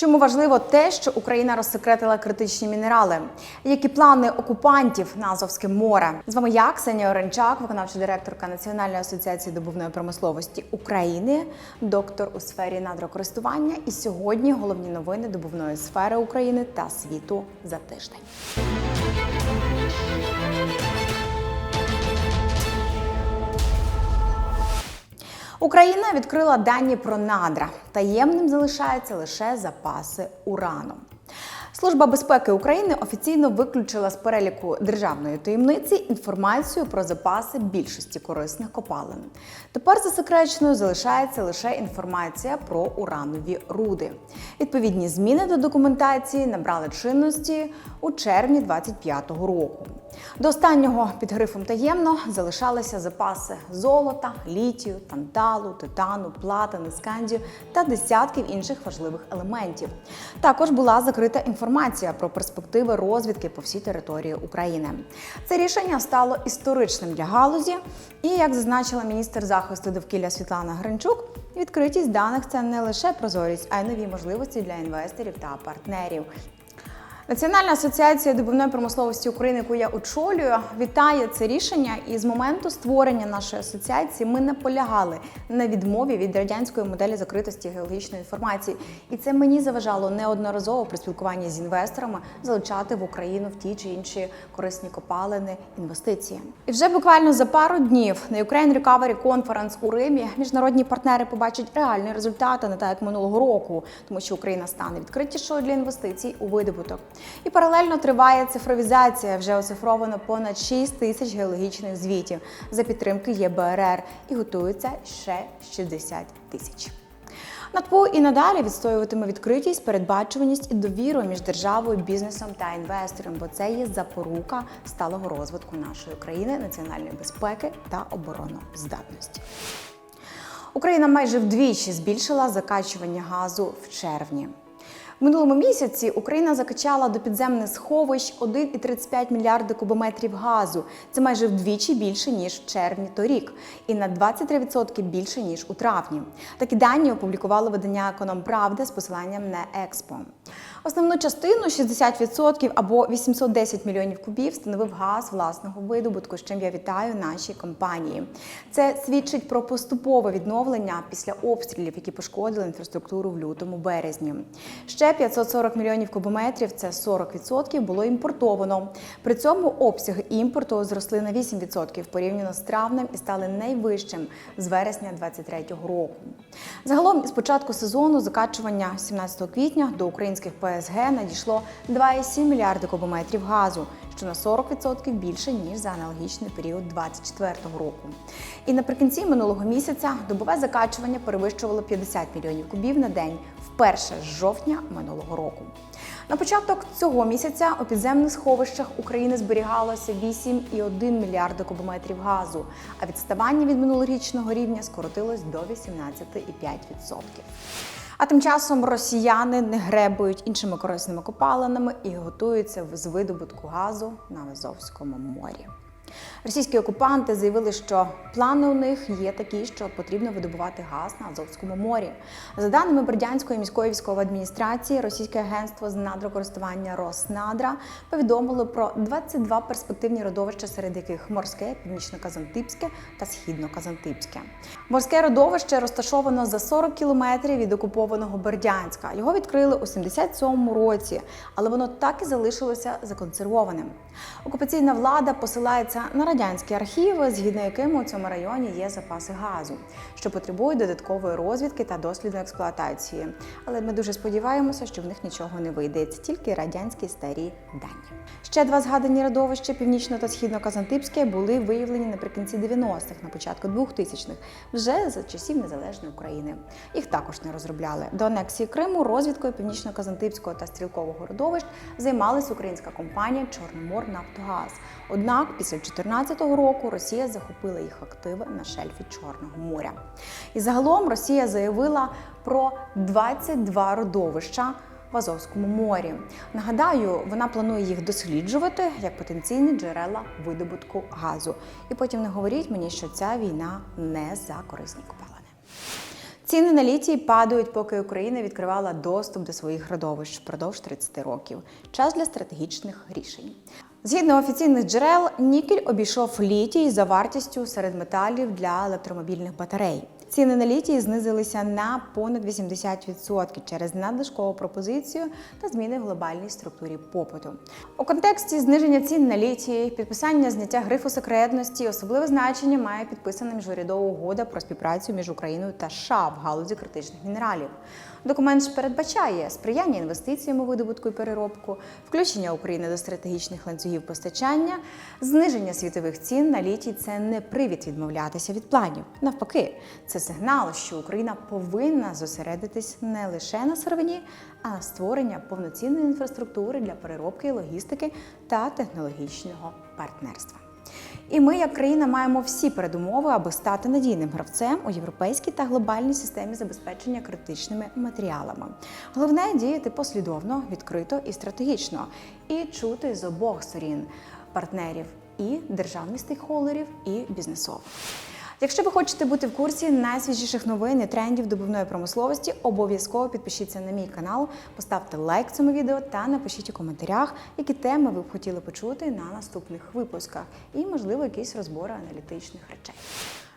Чому важливо те, що Україна розсекретила критичні мінерали? Які плани окупантів на Азовське море? З вами я, Ксенія Оренчак, виконавча директорка Національної асоціації добувної промисловості України, доктор у сфері надрокористування. І сьогодні головні новини добувної сфери України та світу за тиждень. Україна відкрила дані про надра. Таємним залишаються лише запаси урану. Служба безпеки України офіційно виключила з переліку державної таємниці інформацію про запаси більшості корисних копалин. Тепер засекреченою залишається лише інформація про уранові руди. Відповідні зміни до документації набрали чинності у червні 2025 року. До останнього під грифом таємно залишалися запаси золота, літію, танталу, титану, платини, скандію та десятків інших важливих елементів. Також була закрита інформація про перспективи розвідки по всій території України. Це рішення стало історичним для галузі, і як зазначила міністр захисту довкілля Світлана Гринчук, відкритість даних це не лише прозорість, а й нові можливості для інвесторів та партнерів. Національна асоціація добувної промисловості України, яку я очолюю, вітає це рішення. І з моменту створення нашої асоціації ми наполягали на відмові від радянської моделі закритості геологічної інформації. І це мені заважало неодноразово при спілкуванні з інвесторами залучати в Україну в ті чи інші корисні копалини інвестиції. І вже буквально за пару днів на Ukraine Recovery Conference у Римі міжнародні партнери побачать реальні результати, не так як минулого року, тому що Україна стане відкритішою для інвестицій у видобуток. І паралельно триває цифровізація. Вже оцифровано понад 6 тисяч геологічних звітів за підтримки ЄБРР і готується ще 60 тисяч. НАТПО і надалі відстоюватиме відкритість, передбачуваність і довіру між державою, бізнесом та інвестором, бо це є запорука сталого розвитку нашої країни, національної безпеки та обороноздатності. Україна майже вдвічі збільшила закачування газу в червні. Минулому місяці Україна закачала до підземних сховищ 1,35 мільярди кубометрів газу. Це майже вдвічі більше ніж в червні торік, і на 23% більше ніж у травні. Такі дані опублікувало видання Економправда з посиланням на Експо. Основну частину 60% або 810 мільйонів кубів становив газ власного видобутку, з чим я вітаю наші компанії. Це свідчить про поступове відновлення після обстрілів, які пошкодили інфраструктуру в лютому березні. Ще 540 мільйонів кубометрів, це 40%, було імпортовано. При цьому обсяги імпорту зросли на 8% порівняно з травнем і стали найвищим з вересня 2023 року. Загалом з початку сезону закачування 17 квітня до українських ПСГ надійшло 2,7 мільярди кубометрів газу, що на 40% більше ніж за аналогічний період 2024 року. І наприкінці минулого місяця добове закачування перевищувало 50 мільйонів кубів на день вперше з жовтня минулого року. На початок цього місяця у підземних сховищах України зберігалося 8,1 мільярда кубометрів газу, а відставання від минулорічного рівня скоротилось до 18,5%. А тим часом росіяни не гребують іншими корисними копалинами і готуються з видобутку газу на Азовському морі. Російські окупанти заявили, що плани у них є такі, що потрібно видобувати газ на Азовському морі. За даними Бердянської міської військової адміністрації, російське агентство з надрокористування Роснадра повідомило про 22 перспективні родовища, серед яких морське, північно-казантипське та східно-казантипське. Морське родовище розташовано за 40 кілометрів від окупованого Бердянська. Його відкрили у 77-му році, але воно так і залишилося законсервованим. Окупаційна влада посилається на радянські архіви, згідно якими у цьому районі є запаси газу, що потребують додаткової розвідки та дослідної експлуатації. Але ми дуже сподіваємося, що в них нічого не вийде. Це тільки радянські старі дані. Ще два згадані родовища північно та східно-казантипське були виявлені наприкінці 90-х, на початку 2000-х, вже за часів незалежної України. Їх також не розробляли. До анексії Криму розвідкою північно-казантипського та стрілкового родовищ займалась українська компанія Чорномор Нафтогаз. Однак після 2014 року Росія захопила їх активи на шельфі Чорного моря. І загалом Росія заявила про 22 родовища. В Азовському морі нагадаю, вона планує їх досліджувати як потенційні джерела видобутку газу. І потім не говоріть мені, що ця війна не за корисні копалини. Ціни на літій падають, поки Україна відкривала доступ до своїх родовищ впродовж 30 років. Час для стратегічних рішень. Згідно офіційних джерел, нікель обійшов літій за вартістю серед металів для електромобільних батарей. Ціни на літій знизилися на понад 80% через надлишкову пропозицію та зміни в глобальній структурі попиту. У контексті зниження цін на літій, підписання зняття грифу секретності особливе значення має підписана міжурядова угода про співпрацю між Україною та США в галузі критичних мінералів. Документ ж передбачає сприяння інвестиціям у видобутку і переробку, включення України до стратегічних ланцюгів постачання, зниження світових цін на літій це не привід відмовлятися від планів. Навпаки, це сигнал, що Україна повинна зосередитись не лише на сировині, а на створення повноцінної інфраструктури для переробки, логістики та технологічного партнерства. І ми, як країна, маємо всі передумови, аби стати надійним гравцем у європейській та глобальній системі забезпечення критичними матеріалами. Головне діяти послідовно, відкрито і стратегічно, і чути з обох сторін партнерів і державних стейкхолдерів, і бізнесових. Якщо ви хочете бути в курсі найсвіжіших новин і трендів добувної промисловості, обов'язково підпишіться на мій канал, поставте лайк цьому відео та напишіть у коментарях, які теми ви б хотіли почути на наступних випусках, і, можливо, якісь розбори аналітичних речей.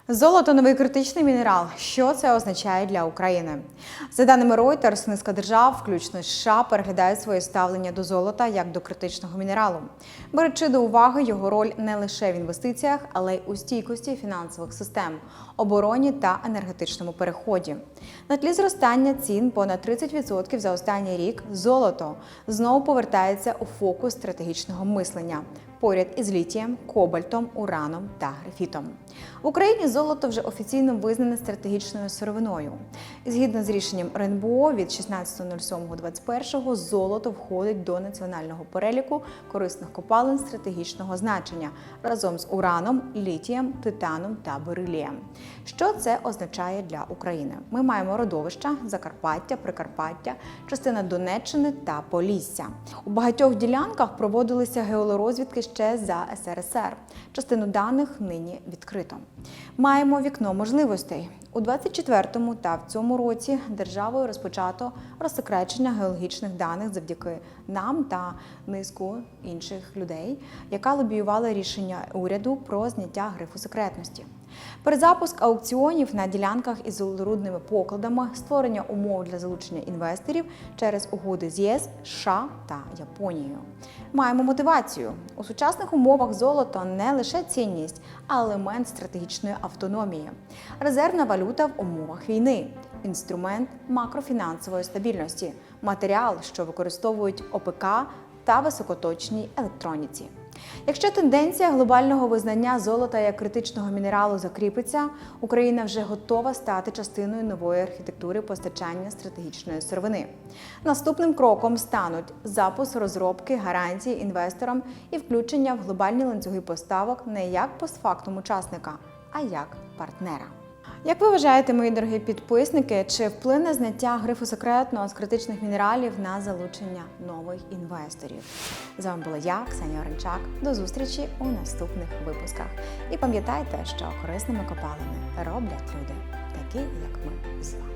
Золото новий критичний мінерал. Що це означає для України? За даними Reuters, низка держав, включно США, переглядають своє ставлення до золота як до критичного мінералу, беручи до уваги його роль не лише в інвестиціях, але й у стійкості фінансових систем, обороні та енергетичному переході. На тлі зростання цін понад 30% за останній рік золото знову повертається у фокус стратегічного мислення поряд із літієм, кобальтом, ураном та графітом. В Україні золото вже офіційно визнане стратегічною сировиною. Згідно з рішенням РНБО від 16.07.21 золото входить до національного переліку корисних копалин стратегічного значення разом з ураном, літієм, титаном та берилієм. Що це означає для України? Ми маємо родовища Закарпаття, Прикарпаття, частина Донеччини та Полісся. У багатьох ділянках проводилися геолорозвідки ще за СРСР. Частину даних нині відкрито. Маємо вікно можливостей. У 24-му та в цьому році державою розпочато розсекречення геологічних даних завдяки нам та низку інших людей, яка лобіювала рішення уряду про зняття грифу секретності. Перезапуск аукціонів на ділянках із золорудними покладами, створення умов для залучення інвесторів через угоди з ЄС, США та Японією. Маємо мотивацію у сучасних умовах золото не лише цінність, а елемент стратегічної автономії, резервна валюта в умовах війни, інструмент макрофінансової стабільності, матеріал, що використовують ОПК та високоточній електроніці. Якщо тенденція глобального визнання золота як критичного мінералу закріпиться, Україна вже готова стати частиною нової архітектури постачання стратегічної сировини. Наступним кроком стануть запуск розробки гарантій інвесторам і включення в глобальні ланцюги поставок не як постфактум учасника, а як партнера. Як ви вважаєте, мої дорогі підписники, чи вплине зняття грифу секретного з критичних мінералів на залучення нових інвесторів? З вами була я, Ксенія Оренчак. До зустрічі у наступних випусках. І пам'ятайте, що корисними копалами роблять люди, такі як ми з вами.